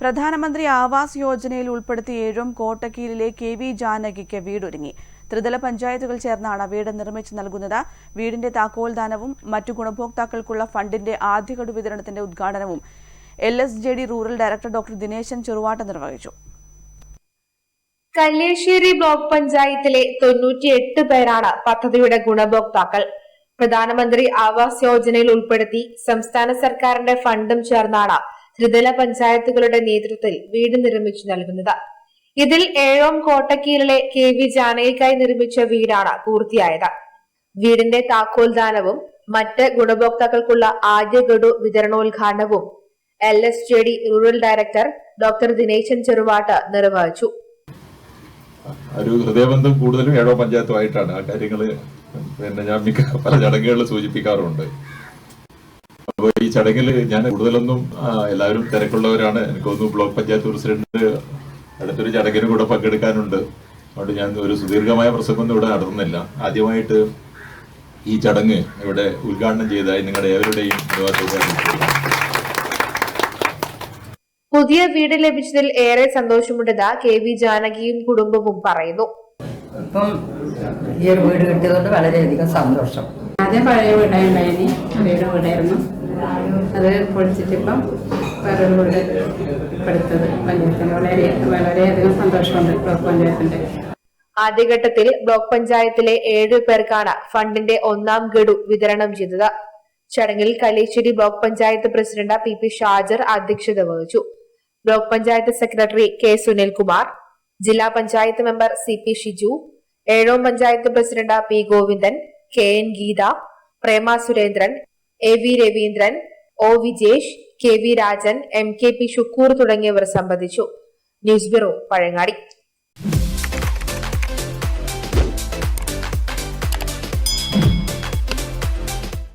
പ്രധാനമന്ത്രി ആവാസ് യോജനയിൽ ഉൾപ്പെടുത്തി ഏഴും കോട്ടക്കീലിലെ കെ വി ജാനകിക്ക് വീടൊരുങ്ങി. ത്രിതല പഞ്ചായത്തുകൾ ചേർന്നാണ് വീട് നിർമ്മിച്ചു നൽകുന്നത്. വീടിന്റെ താക്കോൽദാനവും മറ്റു ഗുണഭോക്താക്കൾക്കുള്ള ഫണ്ടിന്റെ ആദ്യഗഡു വിതരണത്തിന്റെ ഉദ്ഘാടനവും L S G D rural director doctor Dineshan Cheruvatta നിർവഹിച്ചു. കല്ലേശ്ശേരി ബ്ലോക്ക് പഞ്ചായത്തിലെ തൊണ്ണൂറ്റിയെട്ട് പേരാണ് പദ്ധതിയുടെ ഗുണഭോക്താക്കൾ. പ്രധാനമന്ത്രി ആവാസ് യോജനയിൽ ഉൾപ്പെടുത്തി സംസ്ഥാന സർക്കാരിന്റെ ഫണ്ടും ചേർന്നാണ് ത്രിതല പഞ്ചായത്തുകളുടെ നേതൃത്വത്തിൽ വീട് നിർമ്മിച്ചു നൽകുന്നത്. ഇതിൽ ഏഴോം കോട്ടക്കീലിലെ കെ വി ജാനകിക്കായി നിർമ്മിച്ച വീടാണ് പൂർത്തിയായത്. വീടിന്റെ താക്കോൽദാനവും മറ്റ് ഗുണഭോക്താക്കൾക്കുള്ള ആദ്യ ഗഡു വിതരണോദ്ഘാടനവും L S G D rural director doctor Dineshan Cheruvattu നിർവഹിച്ചു. ഒരു ഹൃദയബന്ധം കൂടുതലും ഏഴോ പഞ്ചായത്തുമായിട്ടാണ്. ആ കാര്യങ്ങൾ പിന്നെ ഞാൻ മിക്ക പല ചടങ്ങുകളിൽ സൂചിപ്പിക്കാറുണ്ട്. ചടങ്ങിൽ ഞാൻ കൂടുതലൊന്നും എല്ലാവരും തിരക്കുള്ളവരാണ്. എനിക്ക് തോന്നുന്നു ബ്ലോക്ക് പഞ്ചായത്ത് പ്രസിഡന്റ് അടുത്തൊരു ചടങ്ങിന് കൂടെ പങ്കെടുക്കാനുണ്ട്. അതുകൊണ്ട് ഞാൻ ഒരു സുദീർഘമായ പ്രസംഗമൊന്നും ഇവിടെ നടത്തുന്നില്ല. ആദ്യമായിട്ട് ഈ ചടങ്ങ് ഇവിടെ ഉദ്ഘാടനം ചെയ്തതായി നിങ്ങളുടെ ഏവരുടെയും. പുതിയ വീട് ലഭിച്ചതിൽ ഏറെ സന്തോഷമുണ്ടെന്ന് കെ വി ജാനകിയും കുടുംബവും പറയുന്നു. ഇപ്പം ഈ ഒരു വീട് കിട്ടിയതുകൊണ്ട് വളരെയധികം സന്തോഷം. ആദ്യം പഴയ വീടായുണ്ടായിനി വീട് വീടായിരുന്നു. അത് പൊടിച്ചിട്ടിപ്പം വേറൊരു വീട് പഠിച്ചത് പഞ്ചായത്തിന് വളരെ വളരെയധികം സന്തോഷമുണ്ട് ബ്ലോക്ക് പഞ്ചായത്തിന്റെ ആദ്യഘട്ടത്തിൽ ബ്ലോക്ക് പഞ്ചായത്തിലെ ഏഴു പേർക്കാണ് ഫണ്ടിന്റെ ഒന്നാം ഗഡു വിതരണം ചെയ്തത്. ചടങ്ങിൽ Kalliasseri block panchayat president P P Shajar അധ്യക്ഷത വഹിച്ചു. Block panchayat secretary K Sunilkumar ജില്ലാ panchayat member C P Shiju Ezhome panchayat president P Govindan K N Geetha Prema Surendran A V Raveendran O Vijesh K V Rajan M K P Shukkoor തുടങ്ങിയവർ സംബന്ധിച്ചു. News bureau Pazhayangadi.